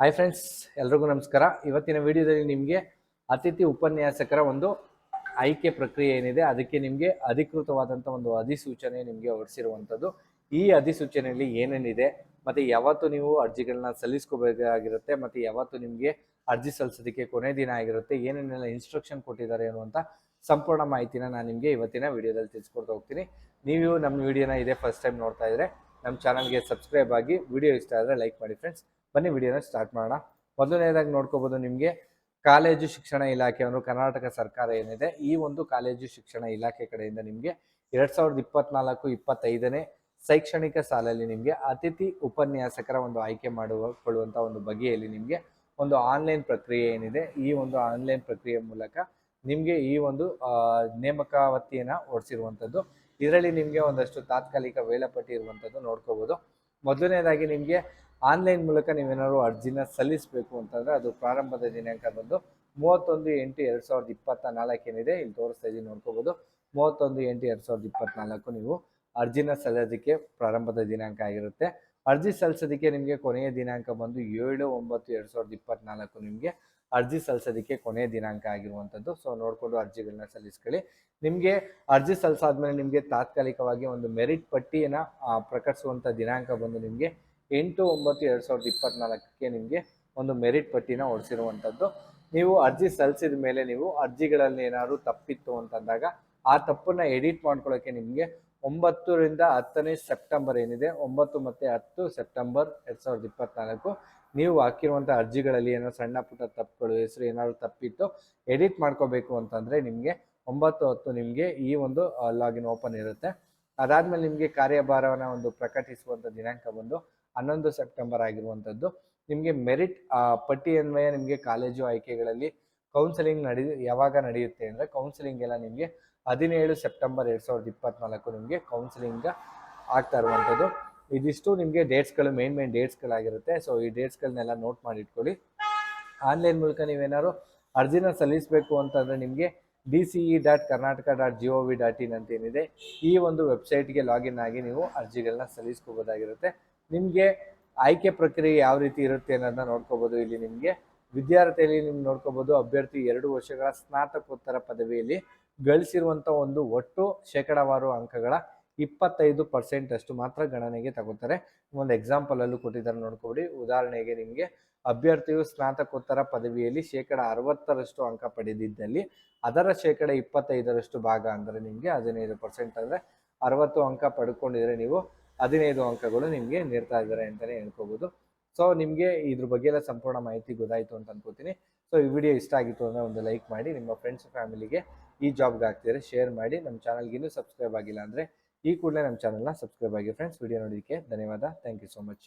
Hi friends ಎಲ್ರಿಗೂ ನಮಸ್ಕಾರ. ಇವತ್ತಿನ ವಿಡಿಯೋದಲ್ಲಿ ನಿಮಗೆ ಅತಿಥಿ ಉಪನ್ಯಾಸಕರ ಒಂದು ಆಯ್ಕೆ ಪ್ರಕ್ರಿಯೆ ಏನಿದೆ, ಅದಕ್ಕೆ ನಿಮಗೆ ಅಧಿಕೃತವಾದಂಥ ಒಂದು ಅಧಿಸೂಚನೆ ನಿಮಗೆ ಹೊರಡಿಸಿರುವಂಥದ್ದು ಈ ಅಧಿಸೂಚನೆಯಲ್ಲಿ ಏನೇನಿದೆ, ಮತ್ತು ಯಾವತ್ತು ನೀವು ಅರ್ಜಿಗಳನ್ನ ಸಲ್ಲಿಸ್ಕೋಬೇಕಾಗಿರುತ್ತೆ, ಮತ್ತು ಯಾವತ್ತು ನಿಮಗೆ ಅರ್ಜಿ ಸಲ್ಲಿಸೋದಕ್ಕೆ ಕೊನೆ ದಿನ ಆಗಿರುತ್ತೆ, ಏನೇನೆಲ್ಲ ಇನ್ಸ್ಟ್ರಕ್ಷನ್ ಕೊಟ್ಟಿದ್ದಾರೆ ಅನ್ನುವಂಥ ಸಂಪೂರ್ಣ ಮಾಹಿತಿನ ನಾನು ನಿಮಗೆ ಇವತ್ತಿನ ವಿಡಿಯೋದಲ್ಲಿ ತಿಳಿಸ್ಕೊಡ್ತಾ ಹೋಗ್ತೀನಿ. ನೀವು ನಮ್ಮ ವಿಡಿಯೋನ ಇದೇ ಫಸ್ಟ್ ಟೈಮ್ ನೋಡ್ತಾ ಇದ್ರೆ, ನಮ್ಮ ಚಾನಲ್ಗೆ ಸಬ್ಸ್ಕ್ರೈಬ್ ಆಗಿ, ವಿಡಿಯೋ ಇಷ್ಟ ಆದರೆ ಲೈಕ್ ಮಾಡಿ ಫ್ರೆಂಡ್ಸ್ ಬನ್ನಿ ವಿಡಿಯೋನ ಸ್ಟಾರ್ಟ್ ಮಾಡೋಣ. ಮೊದಲನೇದಾಗಿ ನೋಡ್ಕೋಬೋದು ನಿಮಗೆ, ಕಾಲೇಜು ಶಿಕ್ಷಣ ಇಲಾಖೆ ಅಂದರೆ ಕರ್ನಾಟಕ ಸರ್ಕಾರ ಏನಿದೆ, ಈ ಒಂದು ಕಾಲೇಜು ಶಿಕ್ಷಣ ಇಲಾಖೆ ಕಡೆಯಿಂದ ನಿಮಗೆ ಎರಡ್ ಸಾವಿರದ ಇಪ್ಪತ್ನಾಲ್ಕು ಇಪ್ಪತ್ತೈದನೇ ಶೈಕ್ಷಣಿಕ ಸಾಲಲ್ಲಿ ನಿಮಗೆ ಅತಿಥಿ ಉಪನ್ಯಾಸಕರ ಒಂದು ಆಯ್ಕೆ ಮಾಡಿಕೊಳ್ಳುವಂಥ ಒಂದು ಬಗೆಯಲ್ಲಿ ನಿಮಗೆ ಒಂದು ಆನ್ಲೈನ್ ಪ್ರಕ್ರಿಯೆ ಏನಿದೆ, ಈ ಒಂದು ಆನ್ಲೈನ್ ಪ್ರಕ್ರಿಯೆ ಮೂಲಕ ನಿಮಗೆ ಈ ಒಂದು ನೇಮಕಾವತಿಯನ್ನು ಓಡಿಸಿರುವಂಥದ್ದು ಇದರಲ್ಲಿ ನಿಮಗೆ ಒಂದಷ್ಟು ತಾತ್ಕಾಲಿಕ ವೇಳಾಪಟ್ಟಿ ಇರುವಂಥದ್ದು ನೋಡ್ಕೋಬೋದು. ಮೊದಲನೇದಾಗಿ ನಿಮಗೆ ಆನ್ಲೈನ್ ಮೂಲಕ ನೀವೇನಾದ್ರು ಅರ್ಜಿನ ಸಲ್ಲಿಸಬೇಕು ಅಂತಂದರೆ ಅದು ಪ್ರಾರಂಭದ ದಿನಾಂಕ ಬಂದು ಮೂವತ್ತೊಂದು ಎಂಟು ಎರಡು ಸಾವಿರದ ಇಪ್ಪತ್ತ ನಾಲ್ಕು ಏನಿದೆ, ಇಲ್ಲಿ ತೋರಿಸ್ತಾ ಇದ್ದೀನಿ, ನೋಡ್ಕೋಬೋದು. ಮೂವತ್ತೊಂದು ಎಂಟು ಎರಡು ಸಾವಿರದ ಇಪ್ಪತ್ತ್ನಾಲ್ಕು ನೀವು ಅರ್ಜಿನ ಸಲ್ಲಿಸೋದಕ್ಕೆ ಪ್ರಾರಂಭದ ದಿನಾಂಕ ಆಗಿರುತ್ತೆ. ಅರ್ಜಿ ಸಲ್ಲಿಸೋದಕ್ಕೆ ನಿಮಗೆ ಕೊನೆಯ ದಿನಾಂಕ ಬಂದು ಏಳು ಒಂಬತ್ತು ಎರಡು ಸಾವಿರದ ಇಪ್ಪತ್ನಾಲ್ಕು ನಿಮಗೆ ಅರ್ಜಿ ಸಲ್ಲಿಸೋದಕ್ಕೆ ಕೊನೆಯ ದಿನಾಂಕ ಆಗಿರುವಂಥದ್ದು. ಸೊ ನೋಡಿಕೊಂಡು ಅರ್ಜಿಗಳನ್ನ ಸಲ್ಲಿಸ್ಕೊಳ್ಳಿ. ನಿಮಗೆ ಅರ್ಜಿ ಸಲ್ಲಿಸಾದ್ಮೇಲೆ ನಿಮಗೆ ತಾತ್ಕಾಲಿಕವಾಗಿ ಒಂದು ಮೆರಿಟ್ ಪಟ್ಟಿಯನ್ನು ಪ್ರಕಟಿಸುವಂಥ ದಿನಾಂಕ ಬಂದು ನಿಮಗೆ ಎಂಟು ಒಂಬತ್ತು ಎರಡು ಸಾವಿರದ ಇಪ್ಪತ್ನಾಲ್ಕಕ್ಕೆ ನಿಮಗೆ ಒಂದು ಮೆರಿಟ್ ಪಟ್ಟಿನ ಹೊಡೆಸಿರುವಂಥದ್ದು. ನೀವು ಅರ್ಜಿ ಸಲ್ಲಿಸಿದ ಮೇಲೆ ನೀವು ಅರ್ಜಿಗಳಲ್ಲಿ ಏನಾದರೂ ತಪ್ಪಿತ್ತು ಅಂತಂದಾಗ ಆ ತಪ್ಪನ್ನ ಎಡಿಟ್ ಮಾಡ್ಕೊಳ್ಳೋಕ್ಕೆ ನಿಮಗೆ ಒಂಬತ್ತರಿಂದ ಹತ್ತನೇ ಸೆಪ್ಟೆಂಬರ್ ಏನಿದೆ, ಒಂಬತ್ತು ಮತ್ತು ಹತ್ತು ಸೆಪ್ಟೆಂಬರ್ ಎರಡು ಸಾವಿರದ ಇಪ್ಪತ್ನಾಲ್ಕು. ನೀವು ಹಾಕಿರುವಂಥ ಅರ್ಜಿಗಳಲ್ಲಿ ಏನೋ ಸಣ್ಣ ಪುಟ್ಟ ತಪ್ಪುಗಳು, ಹೆಸರು ಏನಾದರೂ ತಪ್ಪಿತ್ತು, ಎಡಿಟ್ ಮಾಡ್ಕೋಬೇಕು ಅಂತಂದರೆ ನಿಮಗೆ ಒಂಬತ್ತು ಹತ್ತು ನಿಮಗೆ ಈ ಒಂದು ಲಾಗಿನ್ ಓಪನ್ ಇರುತ್ತೆ. ಅದಾದಮೇಲೆ ನಿಮಗೆ ಕಾರ್ಯಭಾರವನ್ನು ಒಂದು ಪ್ರಕಟಿಸುವಂಥ ದಿನಾಂಕ ಬಂದು ಹನ್ನೊಂದು ಸೆಪ್ಟೆಂಬರ್ ಆಗಿರುವಂಥದ್ದು ನಿಮಗೆ ಮೆರಿಟ್ ಪಟ್ಟಿ ಅನ್ವಯ ನಿಮಗೆ ಕಾಲೇಜು ಆಯ್ಕೆಗಳಲ್ಲಿ ಕೌನ್ಸಿಲಿಂಗ್ ನಡಿ, ಯಾವಾಗ ನಡೆಯುತ್ತೆ ಅಂದರೆ ಕೌನ್ಸಿಲಿಂಗ್ ಎಲ್ಲ ನಿಮಗೆ ಹದಿನೇಳು ಸೆಪ್ಟೆಂಬರ್ ಎರಡು ಸಾವಿರದ ಇಪ್ಪತ್ನಾಲ್ಕು ನಿಮಗೆ ಕೌನ್ಸಿಲಿಂಗ್ ಆಗ್ತಾ ಇರುವಂಥದ್ದು ಇದಿಷ್ಟು ನಿಮಗೆ ಡೇಟ್ಸ್ಗಳು ಮೇನ್ ಮೇನ್ ಡೇಟ್ಸ್ಗಳಾಗಿರುತ್ತೆ ಸೊ ಈ ಡೇಟ್ಸ್ಗಳನ್ನೆಲ್ಲ ನೋಟ್ ಮಾಡಿ ಇಟ್ಕೊಳ್ಳಿ. ಆನ್ಲೈನ್ ಮೂಲಕ ನೀವೇನಾದ್ರು ಅರ್ಜಿನ ಸಲ್ಲಿಸಬೇಕು ಅಂತಂದರೆ ನಿಮಗೆ D C E dot Karnataka dot G O V dot in ಅಂತ ಏನಿದೆ ಈ ಒಂದು ವೆಬ್ಸೈಟ್ಗೆ ಲಾಗಿನ್ ಆಗಿ ನೀವು ಅರ್ಜಿಗಳನ್ನ ಸಲ್ಲಿಸ್ಕೋಬೋದಾಗಿರುತ್ತೆ. ನಿಮಗೆ ಆಯ್ಕೆ ಪ್ರಕ್ರಿಯೆ ಯಾವ ರೀತಿ ಇರುತ್ತೆ ಅನ್ನೋದನ್ನ ನೋಡ್ಕೋಬೋದು. ಇಲ್ಲಿ ನಿಮಗೆ ವಿದ್ಯಾರ್ಥಿಯಲ್ಲಿ ನಿಮ್ಗೆ ನೋಡ್ಕೋಬೋದು, ಅಭ್ಯರ್ಥಿ ಎರಡು ವರ್ಷಗಳ ಸ್ನಾತಕೋತ್ತರ ಪದವಿಯಲ್ಲಿ ಗಳಿಸಿರುವಂಥ ಒಂದು ಒಟ್ಟು ಶೇಕಡಾವಾರು ಅಂಕಗಳ ಇಪ್ಪತ್ತೈದು ಪರ್ಸೆಂಟ್ ಅಷ್ಟು ಮಾತ್ರ ಗಣನೆಗೆ ತಗೋತಾರೆ ಒಂದು ಎಕ್ಸಾಂಪಲ್ ಅಲ್ಲೂ ಕೊಟ್ಟಿದ್ದಾರೆ ನೋಡ್ಕೊಬಿಡಿ. ಉದಾಹರಣೆಗೆ ನಿಮಗೆ ಅಭ್ಯರ್ಥಿಯು ಸ್ನಾತಕೋತ್ತರ ಪದವಿಯಲ್ಲಿ ಶೇಕಡ ಅರವತ್ತರಷ್ಟು ಅಂಕ ಪಡೆದಿದ್ದಲ್ಲಿ, ಅದರ ಶೇಕಡ ಇಪ್ಪತ್ತೈದರಷ್ಟು ಭಾಗ ಅಂದರೆ ನಿಮಗೆ ಹದಿನೈದು ಪರ್ಸೆಂಟ್ ಅಂದರೆ ಅರವತ್ತು ಅಂಕ ಪಡ್ಕೊಂಡಿದ್ರೆ ನೀವು ಹದಿನೈದು ಅಂಕಗಳು ನಿಮಗೆ ನೀಡ್ತಾ ಇದ್ದಾರೆ ಅಂತಲೇ ಹೇಳ್ಕೋಬೋದು. ಸೊ ನಿಮಗೆ ಇದ್ರ ಬಗ್ಗೆ ಎಲ್ಲ ಸಂಪೂರ್ಣ ಮಾಹಿತಿ ಗೊತ್ತಾಯಿತು ಅಂತ ಅನ್ಕೋತೀನಿ. ಸೊ ಈ ವಿಡಿಯೋ ಇಷ್ಟ ಆಗಿತ್ತು ಅಂದರೆ ಒಂದು ಲೈಕ್ ಮಾಡಿ, ನಿಮ್ಮ ಫ್ರೆಂಡ್ಸ್ ಫ್ಯಾಮಿಲಿಗೆ ಈ ಜಾಬ್ಗೆ ಆಗ್ತಿದ್ರೆ ಶೇರ್ ಮಾಡಿ, ನಮ್ಮ ಚಾನಲ್ಗಿನ್ನೂ ಸಬ್ಸ್ಕ್ರೈಬ್ ಆಗಿಲ್ಲ ಅಂದರೆ ಈ ಕೂಡಲೇ ನಮ್ಮ ಚಾನಲ್ನ ಸಬ್ಸ್ಕ್ರೈಬ್ ಆಗಿ ಫ್ರೆಂಡ್ಸ್ ವಿಡಿಯೋ ನೋಡೋದಕ್ಕೆ ಧನ್ಯವಾದ. Thank you so much